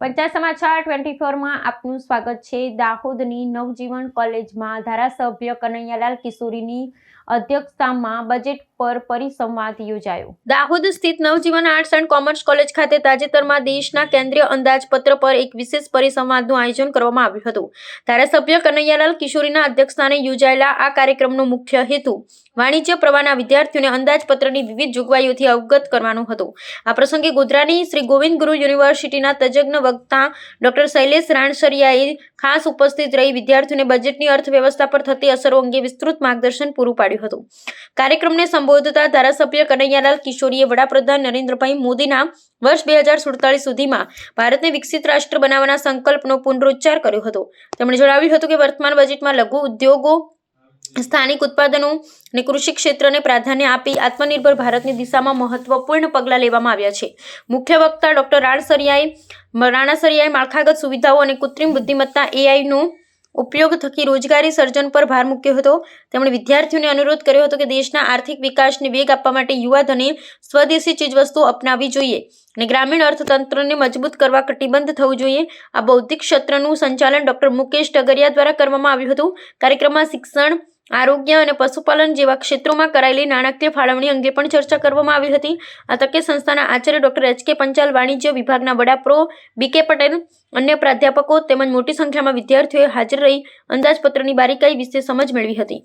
પંચાયત સમાચાર ટ્વેન્ટી ફોરમાં આપનું સ્વાગત છે. દાહોદની નવજીવન કોલેજમાં ધારાસભ્ય કનૈયાલાલ કિશોરીની અધ્યક્ષતામાં બજેટ પર પરિસંવાદ યોજાયો. દાહોદ સ્થિત Navjivan arts and commerce college ખાતે તાજેતરમાં દેશના કેન્દ્રીય અંદાજપત્ર પર એક વિશેષ પરિસંવાદનું આયોજન કરવામાં આવ્યું હતું. ધારાસભ્ય કનૈયાલાલ કિશોરીના અધ્યક્ષસ્થાને યોજાયેલા આ કાર્યક્રમનો મુખ્ય હેતુ વાણિજ્ય પ્રવાહના વિદ્યાર્થીઓને અંદાજપત્રની વિવિધ જોગવાઈઓથી અવગત કરવાનો હતો. આ પ્રસંગે ગોધરાની શ્રી ગોવિંદ ગુરુ યુનિવર્સિટીના તજજ્ઞ વક્તા ડોક્ટર શૈલેષ રાણસરિયાએ ખાસ ઉપસ્થિત રહી વિદ્યાર્થીઓને બજેટની અર્થવ્યવસ્થા પર થતી અસરો અંગે વિસ્તૃત માર્ગદર્શન પૂરું પાડ્યું હતું. કાર્યક્રમને સંબોધતા ધારાસભ્ય કનૈયાલાલ કિશોરીએ વડાપ્રધાન નરેન્દ્રભાઈ મોદીના વર્ષ બે હજાર સુડતાલીસ સુધીમાં ભારતને વિકસિત રાષ્ટ્ર બનાવવાના સંકલ્પનો પુનરોચ્ચાર કર્યો હતો. તેમણે જણાવ્યું હતું કે વર્તમાન બજેટમાં લઘુ ઉદ્યોગો સ્થાનિક ઉત્પાદનો અને કૃષિ ક્ષેત્રને પ્રાધાન્ય આપી આત્મનિર્ભર ભારતની દિશામાં મહત્વપૂર્ણ પગલાં લેવામાં આવ્યા છે. મુખ્ય વક્તા ડોક્ટર રાણસરિયાએ રાણાસરિયાએ માળખાગત સુવિધાઓ અને કૃત્રિમ બુદ્ધિમત્તા એઆઈનો ઉપયોગ થકી રોજગારી સર્જન પર ભાર મૂક્યો હતો. તેમણે વિદ્યાર્થીઓને અનુરોધ કર્યો હતો કે દેશના આર્થિક વિકાસને વેગ આપવા માટે યુવાધને સ્વદેશી ચીજવસ્તુઓ અપનાવવી જોઈએ અને ગ્રામીણ અર્થતંત્રને મજબૂત કરવા કટિબદ્ધ થવું જોઈએ. આ બૌદ્ધિક ક્ષેત્રનું સંચાલન ડોક્ટર મુકેશ ટગરિયા દ્વારા કરવામાં આવ્યું હતું. કાર્યક્રમમાં શિક્ષણ આરોગ્ય અને પશુપાલન જેવા ક્ષેત્રોમાં કરાયેલી નાણાકીય ફાળવણી અંગે પણ ચર્ચા કરવામાં આવી હતી. આ તકે સંસ્થાના Acharya doctor H K Panchal, વાણિજ્ય વિભાગના વડા પ્રો. બી કે પટેલ, અન્ય પ્રાધ્યાપકો તેમજ મોટી સંખ્યામાં વિદ્યાર્થીઓએ હાજર રહી અંદાજપત્રની બારીકાઈ વિશે સમજ મેળવી હતી.